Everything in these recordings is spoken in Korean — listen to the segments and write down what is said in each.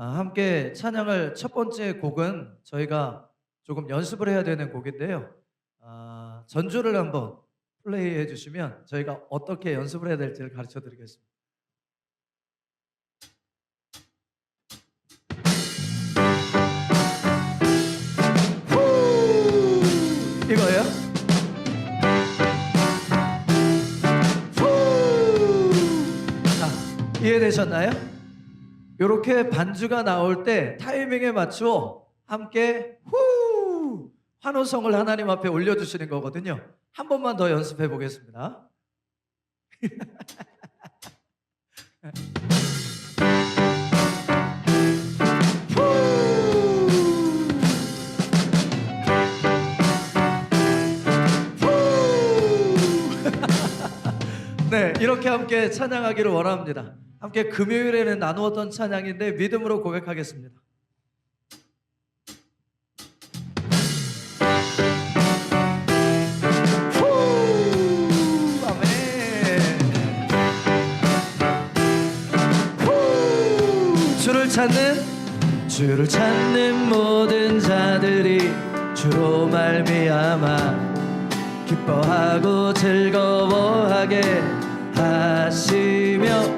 아, 함께 찬양을 첫 번째 곡은 저희가 조금 연습을 해야 되는 곡인데요. 아, 전주를 한번 플레이해 주시면 저희가 어떻게 연습을 해야 될지를 가르쳐 드리겠습니다. 후! 이거예요? 이해되셨나요? 이렇게 반주가 나올 때 타이밍에 맞춰 함께 후 환호성을 하나님 앞에 올려주시는 거거든요. 한 번만 더 연습해 보겠습니다. 네, 이렇게 함께 찬양하기를 원합니다. 함께 금요일에는 나누었던 찬양인데 믿음으로 고백하겠습니다. 찾는 주를 찾는 모든 자들이 주로 말미암아 기뻐하고 즐거워하게 하시며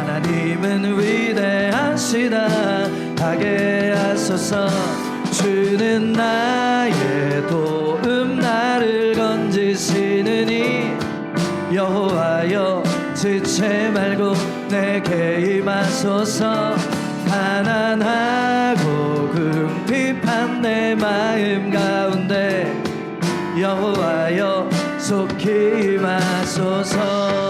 하나님은 위대하시다. 하게 하소서. 주는 나의 도움 나를 건지시느니 여호와여 지체 말고 내게 임하소서. 가난하고 궁핍한 내 마음 가운데 여호와여 속히 임하소서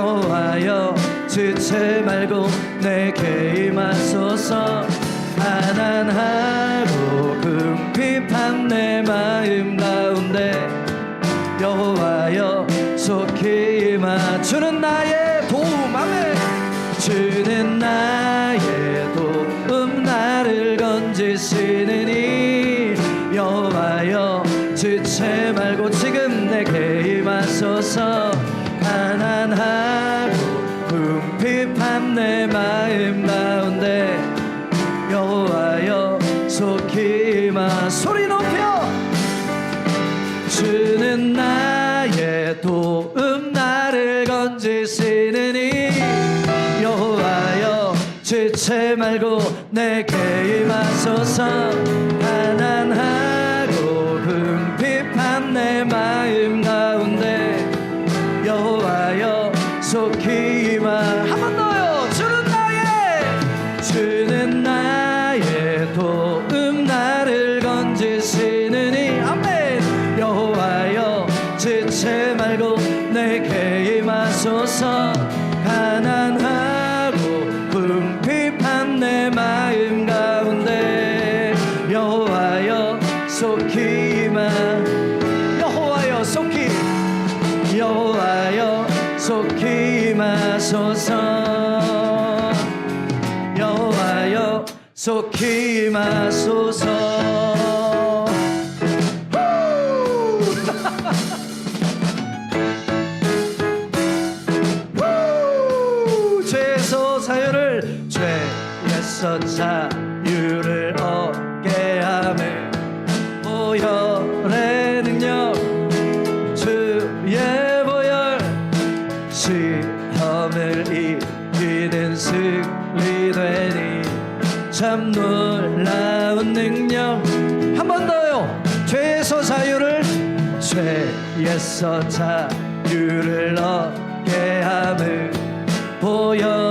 여호와여 지체 말고 내게 임하소서 가난하고 궁핍한 내 마음 가운데 여호와여 속히 임하 주는 나의 나의 도움 나를 건지시느니 여호와여 지체 말고 내게 임하소서 임하소서. 후! 죄에서 사유를 죄에서 자 죄에서 자유를 얻게 함을 보혈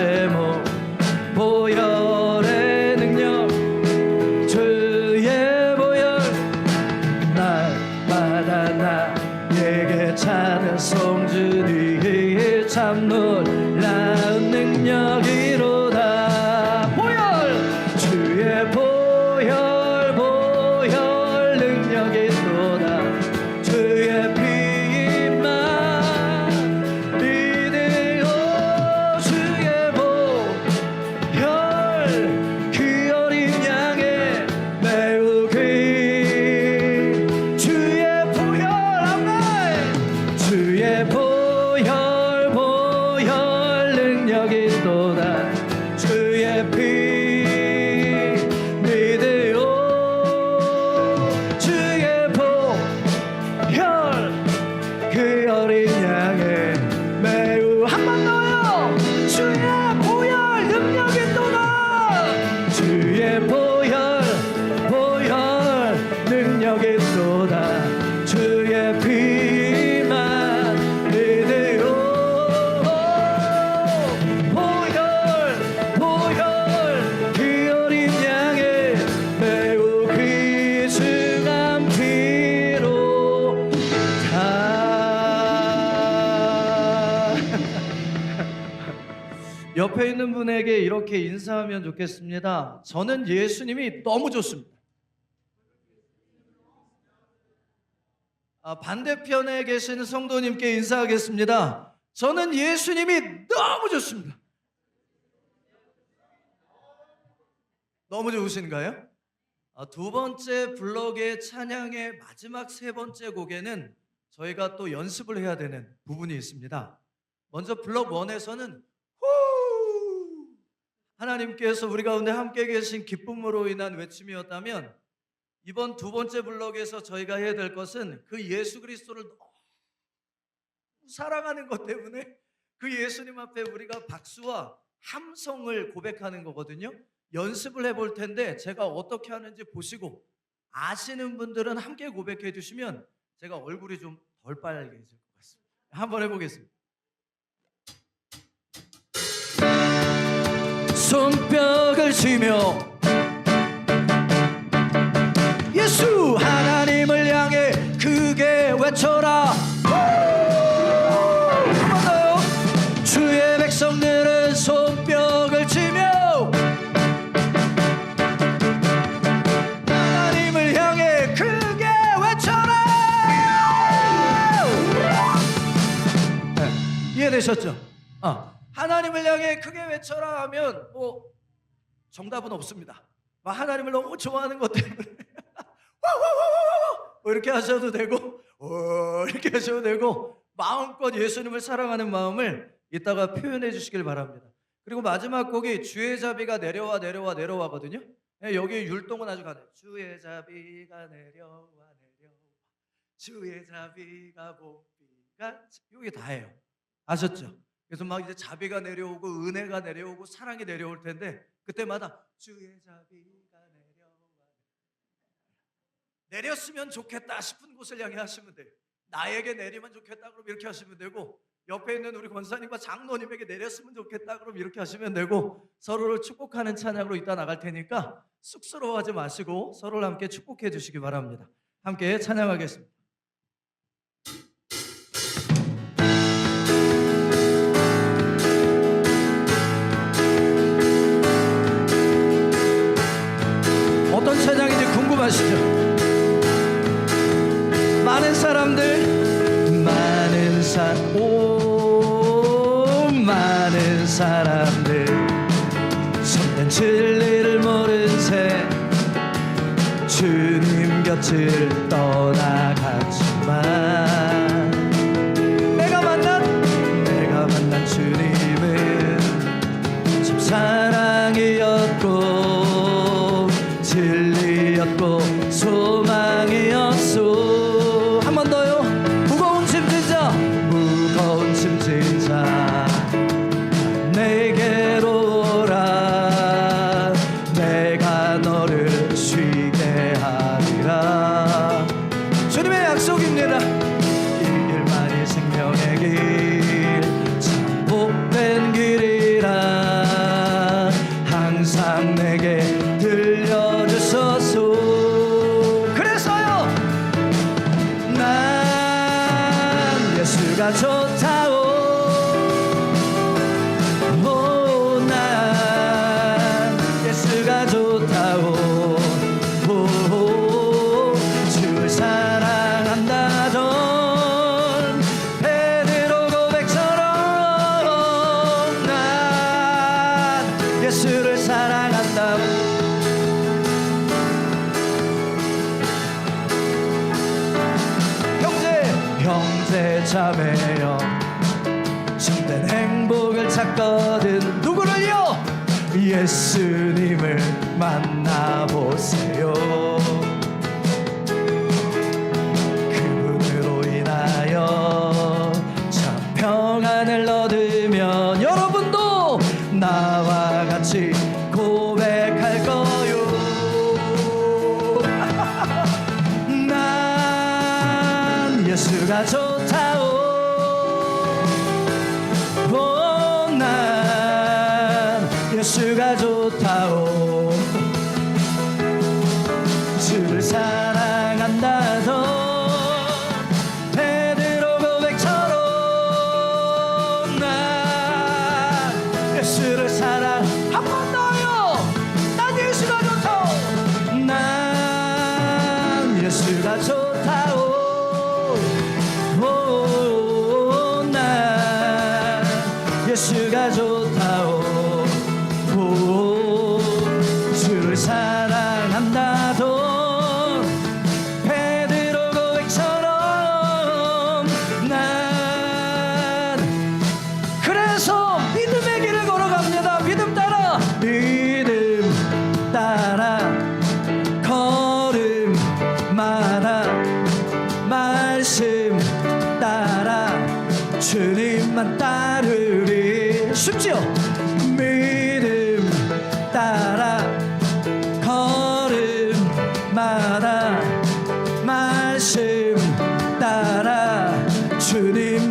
전할 제목 옆에 있는 분에게 이렇게 인사하면 좋겠습니다. 저는 예수님이 너무 좋습니다. 아, 반대편에 계시는 성도님께 인사하겠습니다. 저는 예수님이 너무 좋습니다. 너무 좋으신가요? 아, 두 번째 블록의 찬양의 마지막 세 번째 곡에는 저희가 또 연습을 해야 되는 부분이 있습니다. 먼저 블록 1에서는 후 하나님께서 우리 가운데 함께 계신 기쁨으로 인한 외침이었다면 이번 두 번째 블록에서 저희가 해야 될 것은 그 예수 그리스도를 사랑하는 것 때문에 그 예수님 앞에 우리가 박수와 함성을 고백하는 거거든요. 연습을 해볼 텐데 제가 어떻게 하는지 보시고 아시는 분들은 함께 고백해 주시면 제가 얼굴이 좀 덜 빨개질 것 같습니다. 한번 해보겠습니다. 손뼉을 치며 예수 하나님을 향해 크게 외쳐라. 주의 백성들은 손뼉을 치며 하나님을 향해 크게 외쳐라. 네, 이해되셨죠? 향해 크게 외쳐라 하면 뭐 정답은 없습니다. 뭐 하나님을 너무 좋아하는 것 때문에 뭐 이렇게 하셔도 되고 어, 이렇게 하셔도 되고 마음껏 예수님을 사랑하는 마음을 이따가 표현해 주시길 바랍니다. 그리고 마지막 곡이 주의 자비가 내려와 내려와 내려와거든요. 예, 여기 율동은 아주 가네. 주의 자비가 내려와 내려와 주의 자비가 복비가 이게 다예요. 아셨죠? 그래서 막 이제 자비가 내려오고 은혜가 내려오고 사랑이 내려올 텐데 그때마다 주의 자비가 내려와 내렸으면 좋겠다 싶은 곳을 향해 하시면 돼요. 나에게 내리면 좋겠다 그럼 이렇게 하시면 되고 옆에 있는 우리 권사님과 장로님에게 내렸으면 좋겠다 그럼 이렇게 하시면 되고 서로를 축복하는 찬양으로 이따 나갈 테니까 쑥스러워하지 마시고 서로를 함께 축복해 주시기 바랍니다. 함께 찬양하겠습니다. 궁금하시죠? 많은 사람들 많은 사 오 많은 사람들 참된 진리를 모른 채 주님 곁을 떠나갔지만 내가 만난 주님은 참 사랑이었고 진리 소망 예수를 사랑한다 형제 형제 자매여 참된 행복을 찾거든 누구를요? 예수님을 만나보세요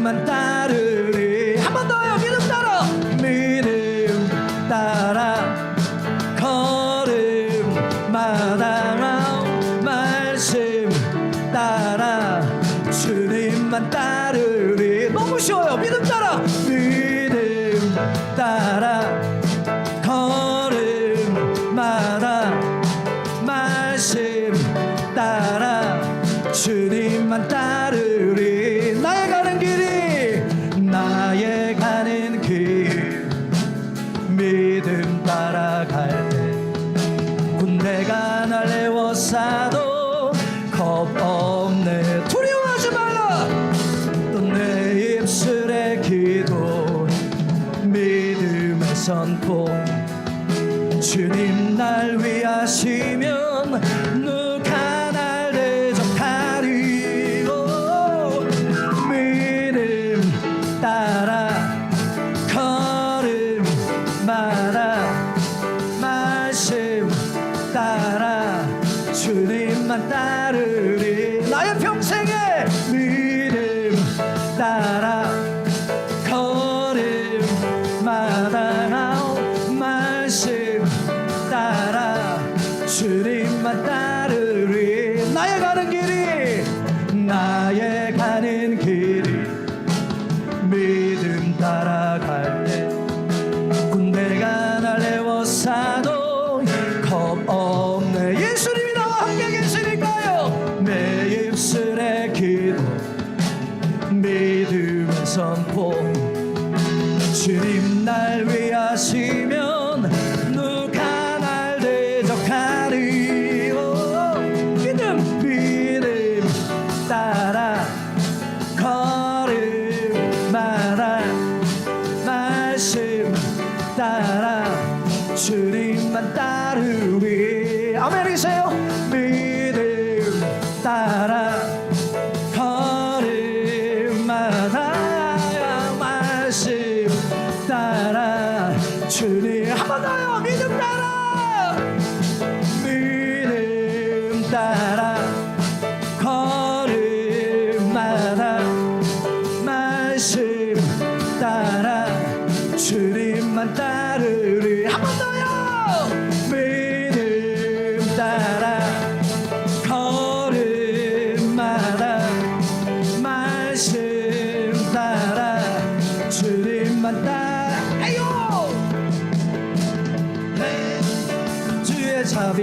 주님 날 위하시면 날 위하시며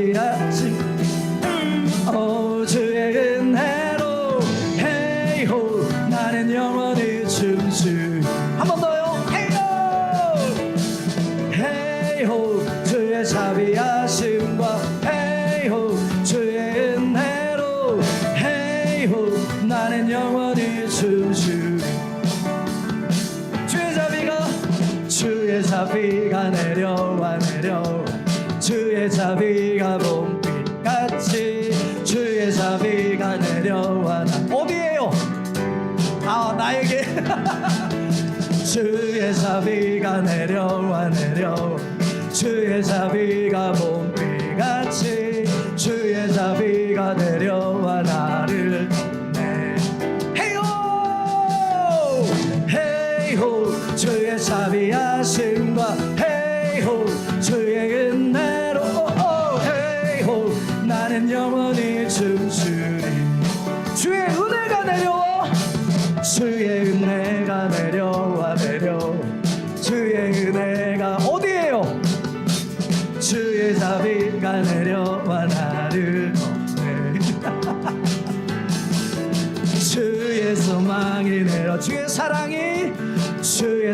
Yeah. 주의 사비가 내려와 내려 주의 사비가 몸비가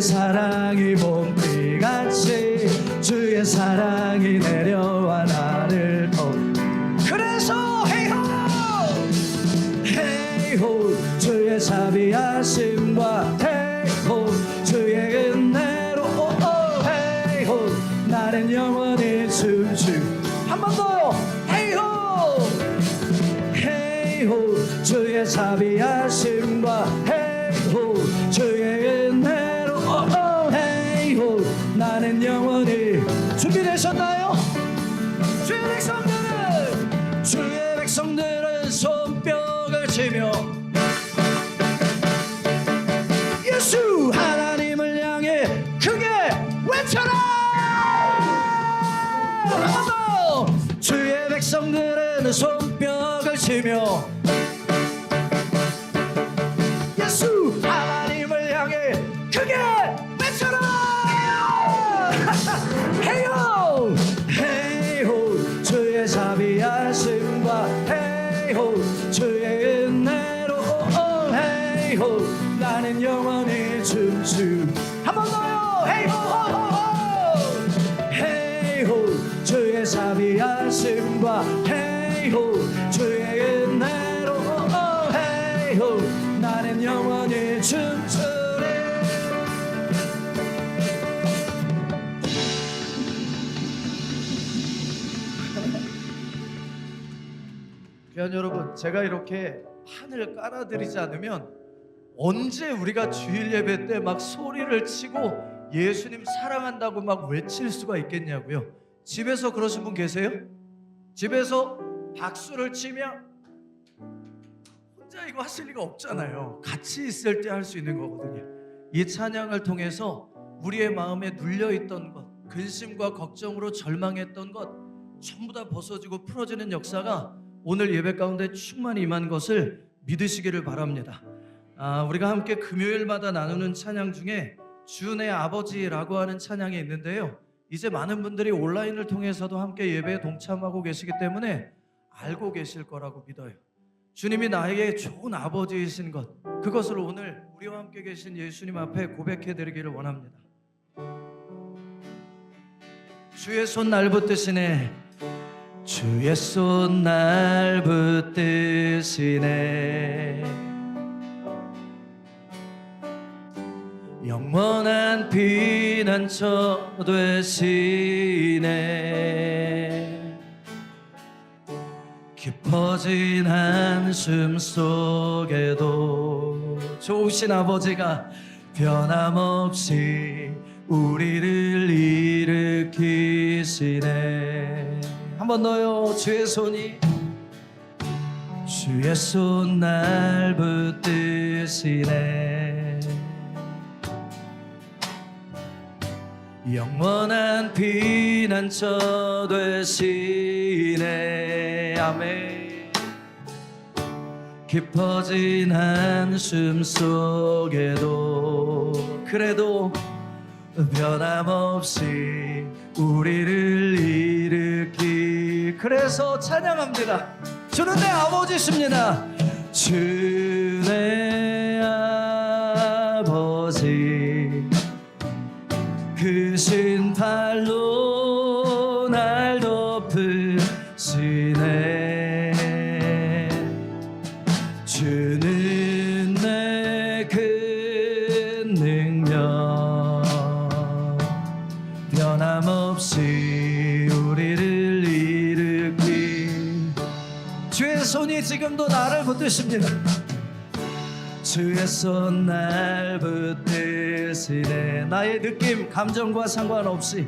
사랑이 봄비같이 주의 사랑이 내려와 나를 덮 그래서 헤이호 헤이호 주의 자비하심과 헤이호 주의 은혜로 oh, oh, 헤이호 나는 영원히 주주. 한 번 더요 헤이호 헤이호 주의 자비하심 헤이호 여러분, 제가 이렇게 판을 깔아드리지 않으면 언제 우리가 주일 예배 때 막 소리를 치고 예수님 사랑한다고 막 외칠 수가 있겠냐고요. 집에서 그러신 분 계세요? 집에서 박수를 치며 혼자 이거 하실 리가 없잖아요. 같이 있을 때 할 수 있는 거거든요. 이 찬양을 통해서 우리의 마음에 눌려 있던 것, 근심과 걱정으로 절망했던 것 전부 다 벗어지고 풀어지는 역사가 오늘 예배 가운데 충만히 임한 것을 믿으시기를 바랍니다. 아, 우리가 함께 금요일마다 나누는 찬양 중에 주내 아버지라고 하는 찬양이 있는데요. 이제 많은 분들이 온라인을 통해서도 함께 예배에 동참하고 계시기 때문에 알고 계실 거라고 믿어요. 주님이 나에게 좋은 아버지이신 것, 그것을 오늘 우리와 함께 계신 예수님 앞에 고백해 드리기를 원합니다. 주의 손 날 붙드시네. 주의 손 날 붙드시네. 영원한 피난처 되시네. 깊어진 한숨 속에도 좋으신 아버지가 변함없이 우리를 일으키시네. 한 번 더요 주의 손이. 주의 손 날 붙드시네. 영원한 피난처 되시네. 아멘 깊어진 한숨 속에도 그래도 변함없이 우리를 일으키 그래서 찬양합니다. 주는 내 아버지십니다. 주내 손이 지금도 나를 붙드십니다. 주의 손 날 붙드시네. 나의 느낌 감정과 상관없이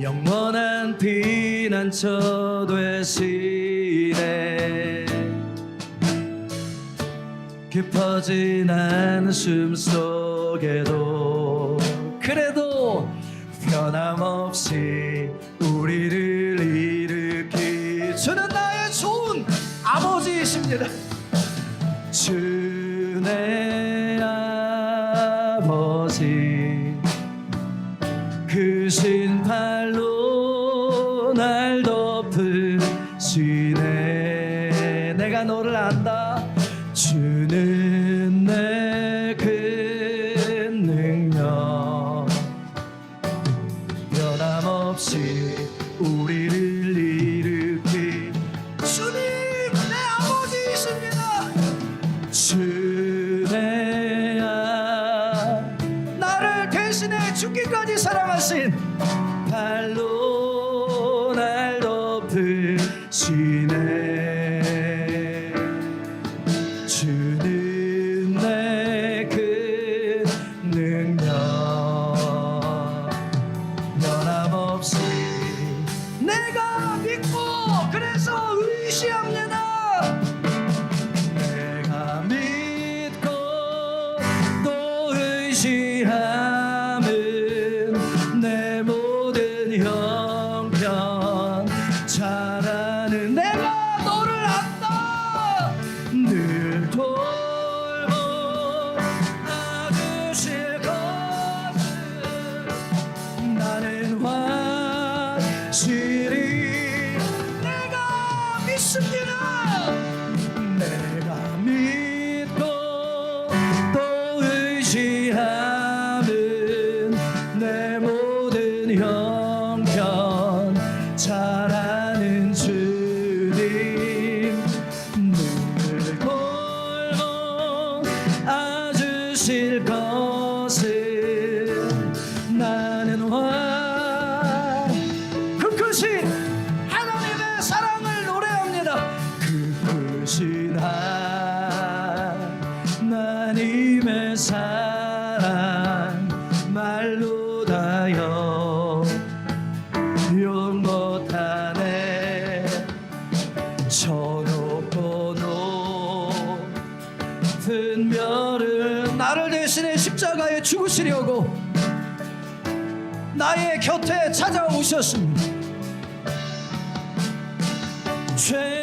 영원한 피난처 되시네. 깊어진 한숨 속에도 그래도 변함없이 아버지이 저 높고 높은 별은 나를 대신해 십자가에 죽으시려고 나의 곁에 찾아오셨습니다. 죄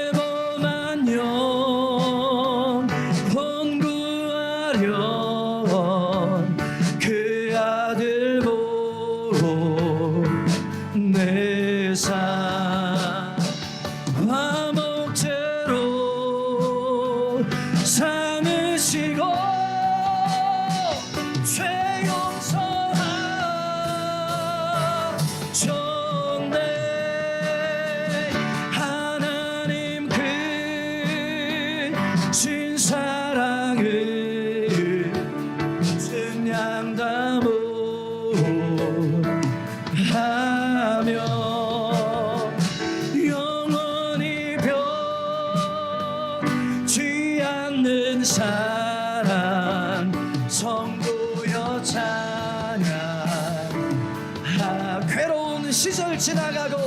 지나가고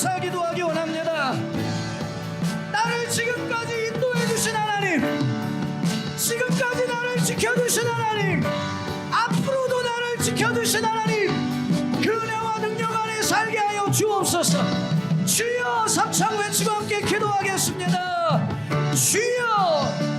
감사 기도하기 원합니다. 나를 지금까지 인도해 주신 하나님 지금까지 나를 지켜 주신 하나님 앞으로도 나를 지켜 주신 하나님 그 은혜와 능력 안에 살게 하여 주옵소서. 주여 삼창 외치고 함께 기도하겠습니다. 주여